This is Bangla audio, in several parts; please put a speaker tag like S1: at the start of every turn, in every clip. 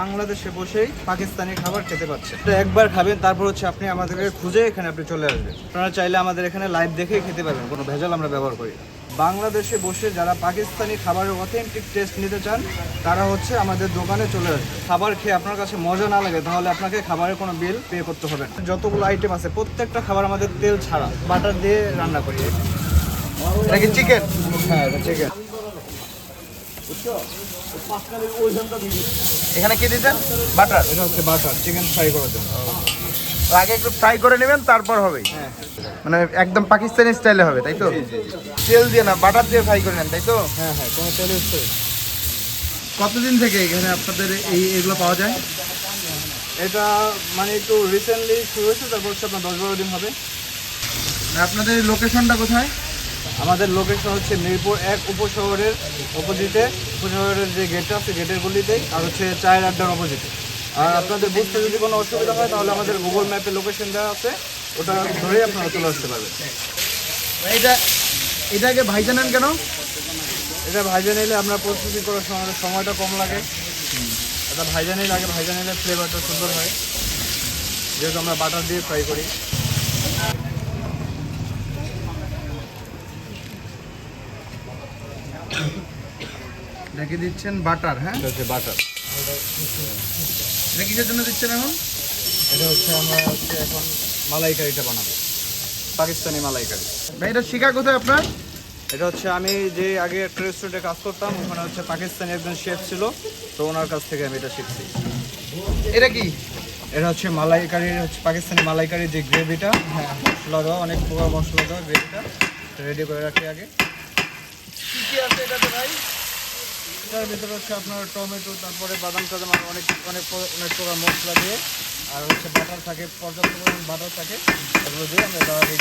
S1: বাংলাদেশে বসেই পাকিস্তানি খাবার খেতে পাচ্ছেন তো একবার খাবেন, তারপর হচ্ছে আপনি আমাদেরকে খুঁজে এখানে আপনি চলে আসবেন। আপনারা চাইলে আমাদের এখানে লাইভ দেখেই খেতে পারবেন, কোনো ভেজাল আমরা ব্যবহার করি। বাংলাদেশে বসে যারা পাকিস্তানি খাবারের অথেন্টিক টেস্ট নিতে চান, তারা হচ্ছে আমাদের দোকানে চলে আসবে। খাবার খেয়ে আপনার কাছে মজা না লাগে, তাহলে আপনাকে খাবারের কোনো বিল পে করতে হবে না। যতগুলো আইটেম আছে, প্রত্যেকটা খাবার আমাদের তেল ছাড়া বাটার দিয়ে রান্না করি।
S2: এটা চিকেন
S1: হ্যাঁ চিকেন
S2: এখানে কি দিতেন বাটার?
S1: এটা হচ্ছে বাটার চিকেন ফ্রাই করার জন্য।
S2: আগে একটু ফ্রাই করে নেবেন তারপর হবে
S1: হ্যাঁ।
S2: মানে একদম পাকিস্তানি স্টাইলে হবে তাই তো? তেল দিয়ে না বাটার দিয়ে ফ্রাই করে নেন তাই তো?
S1: হ্যাঁ হ্যাঁ কোনো তেল ইউজ করি।
S2: কতদিন থেকে এখানে আপনাদের এই এগুলো পাওয়া যায়?
S1: এটা মানে একটু রিসেন্টলি শুরু হয়েছে তারপর হচ্ছে আপনার দশ বারো দিন হবে।
S2: আপনাদের লোকেশনটা কোথায়?
S1: আমাদের লোকেশন হচ্ছে মিরপুর এক উপশহরের অপোজিটে উপশহরের যে গেটটা আছে গেটের গলিতেই আর হচ্ছে চায়ের আড্ডার অপোজিটে আর আপনাদের বুঝতে যদি কোনো অসুবিধা হয় তাহলে আমাদের গুগল ম্যাপে লোকেশন দেওয়া আছে। ওটা ধরেই আপনারা চলে আসতে পারবেন।
S2: এটা এটাকে ভাইজা নেন কেন?
S1: এটা ভাইজা নিলে আপনার প্রস্তুতি করার সময় সময়টা কম লাগে। এটা ভাইজা নিলে আগে ভাইজা নিলে ফ্লেভারটা সুন্দর হয়। যেহেতু আমরা বাটার দিয়ে ফ্রাই করি।
S2: দেখে দিচ্ছেন বাটার হ্যাঁ?
S1: এটা হচ্ছে বাটার।
S2: এটা কিসের জন্য দিচ্ছেন এখন?
S1: এটা হচ্ছে আমরা হচ্ছে এখন মালাইকারিটা বানাবো। পাকিস্তানি মালাইকারি।
S2: ভাই এটা শিখা কোথায় আপনার?
S1: এটা হচ্ছে আমি যে আগে একটা রেস্টুরেন্টে কাজ করতাম ওখানে হচ্ছে পাকিস্তানি একজন শেফ ছিল তো ওনার কাছ থেকে আমি এটা শিখছি।
S2: এটা কি?
S1: এটা হচ্ছে মালাইকারির হচ্ছে পাকিস্তানি মালাইকারির যে গ্রেভিটা হ্যাঁ। মশলা দেওয়া অনেক প্রকার মশলা দেওয়া গ্রেভিটা রেডি করে রাখি আগে।
S2: কি কি আছে এটাতে ভাই?
S1: এটার ভিতরে হচ্ছে আপনার টমেটো, তারপরে বাদাম টাদাম আর অনেক অনেক অনেক প্রকার মশলা দিয়ে, আর হচ্ছে বাটার থাকে, পর্যাপ্ত পরিমাণ বাটার থাকে, এগুলো দিয়ে আমরা তাড়াতাড়ি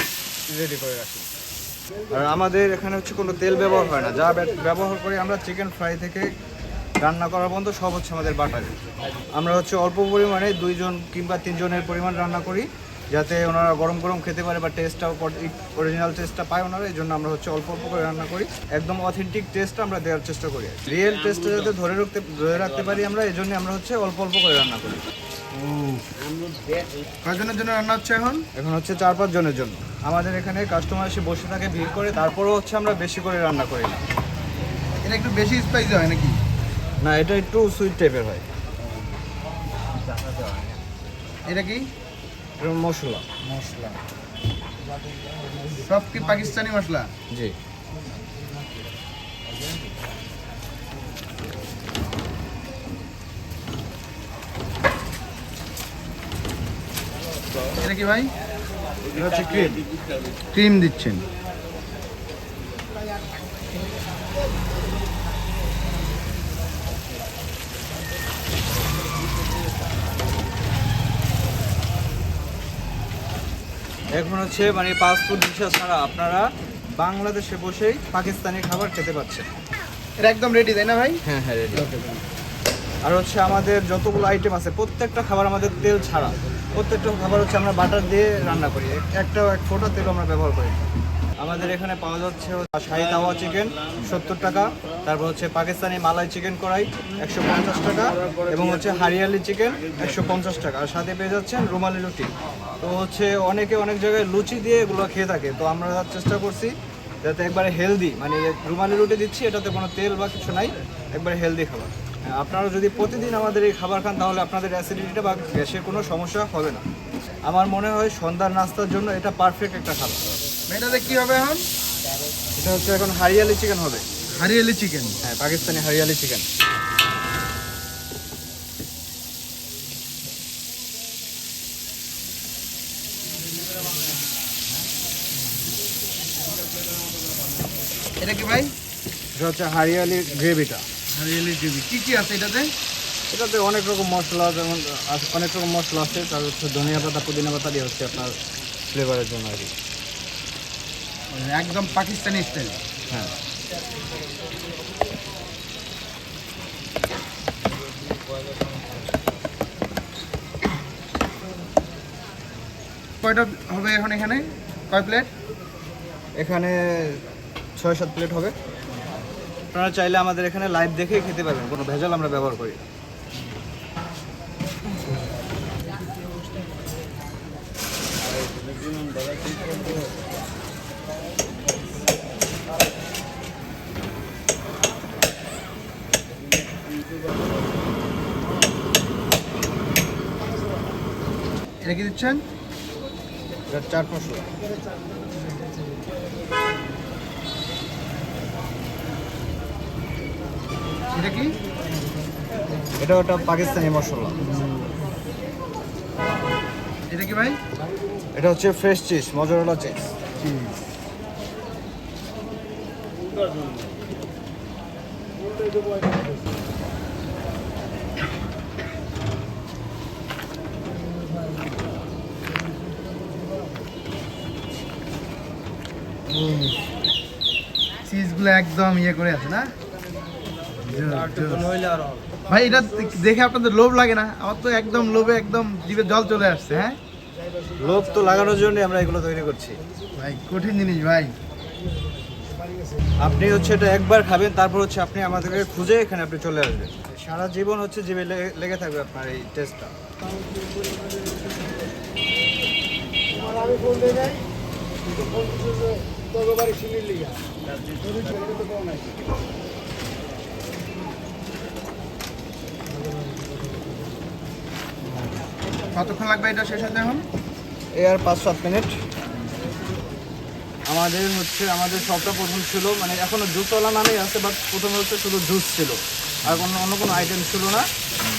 S1: রেডি করে রাখি। আর আমাদের এখানে হচ্ছে কোনো তেল ব্যবহার হয় না। যা ব্যবহার করি আমরা চিকেন ফ্রাই থেকে রান্না করার পর্যন্ত, সব হচ্ছে আমাদের বাটার। আমরা হচ্ছে অল্প পরিমাণে দুইজন কিংবা তিনজনের পরিমাণ রান্না করি। যাতে ওনারা গরম গরম খেতে পারে বা টেস্টটাও অরিজিনাল টেস্টটা পায় ওনারা এই জন্য আমরা হচ্ছে অল্প অল্প করে রান্না করি। একদম অথেন্টিক টেস্টটা আমরা দেওয়ার চেষ্টা করি। রিয়েল টেস্টটা যাতে ধরে রাখতে ধরে রাখতে পারি আমরা এই জন্য আমরা হচ্ছে অল্প অল্প করে রান্না করি।
S2: কয়জনের জন্য রান্না হচ্ছে এখন?
S1: এখন হচ্ছে চার পাঁচ জনের জন্য। আমাদের এখানে কাস্টমার এসে বসে থাকে ভিড় করে তারপরেও হচ্ছে আমরা বেশি করে রান্না করি না।
S2: এটা একটু বেশি স্পাইসি হয় নাকি?
S1: না এটা একটু সুইট টাইপের হয়।
S2: এটা কি?
S1: মশলা।
S2: মশলা। সব কি পাকিস্তানি মশলা?
S1: জি।
S2: এটা কি ভাই?
S1: এটা হচ্ছে ক্রিম।
S2: ক্রিম দিচ্ছেন।
S1: এখন হচ্ছে মানে পাসপোর্ট ভিসা ছাড়া আপনারা বাংলাদেশে বসেই পাকিস্তানি খাবার খেতে পাচ্ছেন।
S2: এটা একদম রেডি তাই না ভাই?
S1: হ্যাঁ হ্যাঁ রেডি আর হচ্ছে আমাদের যতগুলো আইটেম আছে প্রত্যেকটা খাবার আমাদের তেল ছাড়া। প্রত্যেকটা খাবার হচ্ছে আমরা বাটার দিয়ে রান্না করি। এক- একটা এক ফোটা তেল আমরা ব্যবহার করি। আমাদের এখানে পাওয়া যাচ্ছে শাহি তাওয়া চিকেন সত্তর টাকা তারপর হচ্ছে পাকিস্তানি মালাই চিকেন কড়াই একশো পঞ্চাশ টাকা এবং হচ্ছে হারিয়ালি চিকেন একশো পঞ্চাশ টাকা। আর সাথে পেয়ে যাচ্ছেন রুমালি রুটি। তো হচ্ছে অনেকে অনেক জায়গায় লুচি দিয়ে এগুলো খেয়ে থাকে। তো আমরা চেষ্টা করছি যাতে একবারে হেলদি মানে রুমালি রুটি দিচ্ছি এটাতে কোনো তেল বা কিছু নাই একবারে হেলদি খাবার। হ্যাঁ, আপনারা যদি প্রতিদিন আমাদের এই খাবার খান তাহলে আপনাদের অ্যাসিডিটিটা বা গ্যাসের কোনো সমস্যা হবে না। আমার মনে হয় সন্ধ্যার নাস্তার জন্য এটা পারফেক্ট একটা খাবার।
S2: এটাতে কি হবে এখন?
S1: এটা হচ্ছে এখন হারিয়ালি চিকেন হবে।
S2: হারিয়ালি চিকেন।
S1: হ্যাঁ পাকিস্তানি হারিয়ালি চিকেন।
S2: এটা কি ভাই?
S1: এটা হচ্ছে হারিয়ালি গ্রেভিটা।
S2: হারিয়ালি গ্রেভি। কি কি আছে এটাতে?
S1: এটাতে অনেক রকম মশলা যেমন আছে- অনেক রকম মশলা আছে তার হচ্ছে ধনিয়া পাতা পুদিনা পাতা দিয়ে হচ্ছে আপনার ফ্লেভারের জন্য আর কি।
S2: একদম পাকিস্তানি স্টাইল
S1: হ্যাঁ।
S2: কয়টা হবে এখন এখানে? কয় প্লেট
S1: এখানে ছয় সাত প্লেট হবে। আপনারা চাইলে আমাদের এখানে লাইভ দেখেই খেতে পারবেন কোনো ভেজাল আমরা ব্যবহার করি
S2: এটা কি দিচ্ছেন?
S1: এটা চাট মশলা
S2: এটা কি?
S1: এটা ওটা পাকিস্তানি মশলা।
S2: এটা কি ভাই?
S1: এটা হচ্ছে ফ্রেশ চিজ মজরেলা চিজ।
S2: চিজগুলো একদম ইয়ে করে আছে না। ভাই এটা দেখে আপনাদের লোভ লাগে না? আমার তো একদম লোভে একদম জিভে জল চলে আসছে হ্যাঁ?
S1: লোভ তো লাগানোর জন্য আমরা এগুলো তৈরি করছি।
S2: ভাই কঠিন জিনিস ভাই।
S1: আপনি হচ্ছে এটা একবার খাবেন তারপর হচ্ছে আপনি আমাদেরকে খুঁজে এখানে আপনি চলে আসবেন। সারা জীবন হচ্ছে জিভে লেগে- লেগে থাকবে আপনার এই টেস্টটা
S2: কতক্ষণ লাগবে এটা শেষ হতে এখন?
S1: এই আর পাঁচ সাত মিনিট। আমাদের হচ্ছে আমাদের সবটা প্রথম ছিল মানে এখনও জুসওয়ালা নামেই আছে বাট প্রথমে হচ্ছে শুধু জুস ছিল। আর কোনো অন্য কোনো আইটেম ছিল না।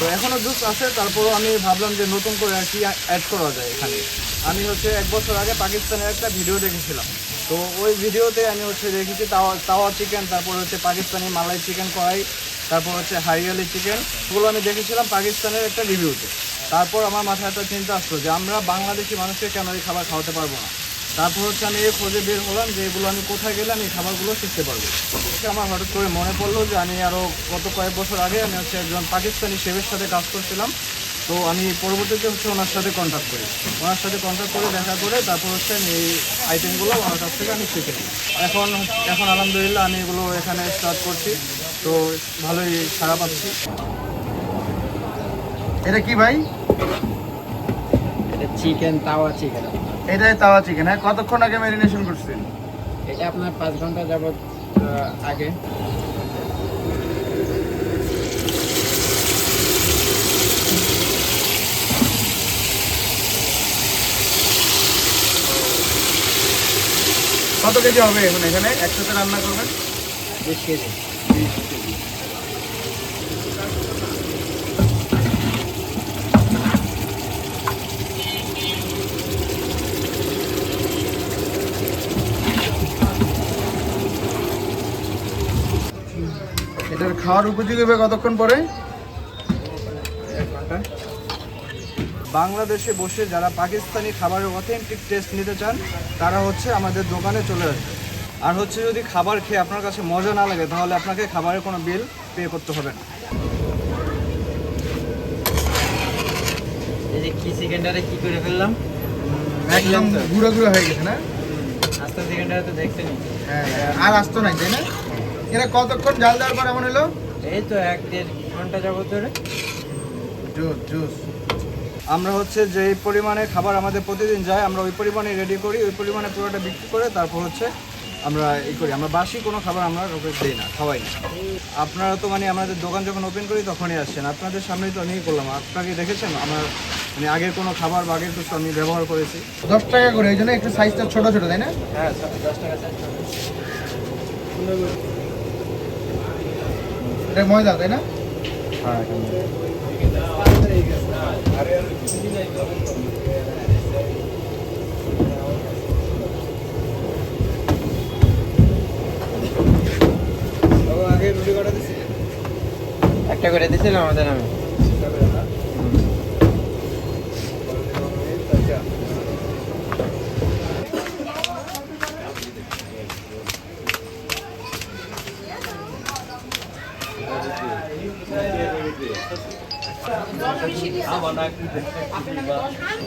S1: তো এখনও জুস আছে, তারপরও আমি ভাবলাম যে নতুন করে আর কি অ্যাড করা যায় এখানে। আমি হচ্ছে এক বছর আগে পাকিস্তানের একটা ভিডিও দেখেছিলাম। তো ওই ভিডিওতে আমি হচ্ছে দেখেছি তাওয়া তাওয়া চিকেন তারপর হচ্ছে পাকিস্তানি মালাই চিকেন কড়াই, তারপর হচ্ছে হারিয়ালি চিকেন ওগুলো আমি দেখেছিলাম পাকিস্তানের একটা রিভিউতে তারপর আমার মাথায় একটা চিন্তা আসলো যে আমরা বাংলাদেশি মানুষকে কেন এই খাবার খাওয়াতে পারব না? তারপর হচ্ছে আমি এই খোঁজে বের হলাম যে এগুলো আমি কোথায় গেলে আমি খাবারগুলো শিখতে পারব। আমার হঠাৎ করে মনে পড়ল যে আমি আরও গত কয়েক বছর আগে আমি হচ্ছে একজন পাকিস্তানি শেফের সাথে কাজ করছিলাম। তো আমি পরবর্তীতে হচ্ছে ওনার সাথে কন্ট্যাক্ট করি। ওনার সাথে কন্ট্যাক্ট করে দেখা করে তারপর হচ্ছে আমি এই আইটেমগুলো ওনার কাছ থেকে আমি শিখে নিই। এখন এখন আলহামদুলিল্লাহ আমি এগুলো এখানে স্টার্ট করছি। তো ভালোই সারা পাচ্ছি।
S2: এটা কি ভাই?
S3: এটা চিকেন তাওয়া চিকেন
S2: এটাই তাওয়া চিকেন হ্যাঁ? কতক্ষণ আগে ম্যারিনেশন করছেন
S3: এটা আপনার পাঁচ ঘণ্টা যাবত আগে।
S2: কত কেজি হবে এখন এখানে? একসাথে রান্না করবেন?
S3: বিশ কেজি।
S2: এটার খাওয়ার উপযোগী হবে কতক্ষণ পরে?
S1: বাংলাদেশে বসে যারা পাকিস্তানি খাবারের অথেন্টিক টেস্ট নিতে চান তারা হচ্ছে আমাদের দোকানে চলে আসবে। আর হচ্ছে যদি খাবার খেয়ে আপনার কাছে মজা না লাগে তাহলে আপনাকে খাবারের কোনো বিল পে করতে হবে না।
S3: এই যে কি কি করে ফেললাম?
S2: একদম গুঁড়ো গুঁড়ো হয়ে গেছে না?
S3: আস্তে চিকেনটারে তো দেখছেন
S2: হ্যাঁ আর আসতো নাই তাই না? এরা কতক্ষণ জাল দেওয়ার পর এমন হলো?
S3: এই তো এক দেড় ঘণ্টা যাবত ধরে।
S2: Juice juice.
S1: আমরা হচ্ছে যে পরিমাণে খাবার আমাদের প্রতিদিন যায় আমরা ওই পরিমাণে রেডি করি ওই পরিমাণে পুরোটা বিক্রি করে তারপর হচ্ছে আমরা এই করি। আমরা বাসি কোনো খাবার আমরা ওকে দিই না খাওয়াই না। আপনারা তো মানে আমাদের দোকান যখন ওপেন করি তখনই আসছেন। আপনাদের সামনেই তো আমি করলাম। আপনাকে দেখেছেন? আমার মানে আগের কোনো খাবার বা আগের কিছু আমি ব্যবহার করেছি।
S2: দশ টাকা করে ওই জন্য একটু সাইজটা ছোটো ছোটো তাই না?
S3: হ্যাঁ দশ টাকা
S2: এটা ময়দা তাই না?
S1: আগে রুটি কাটা
S3: একটা করে দিয়েছিলাম আমাদের আমি। আমার নাকি আপনি নাকি 10 খান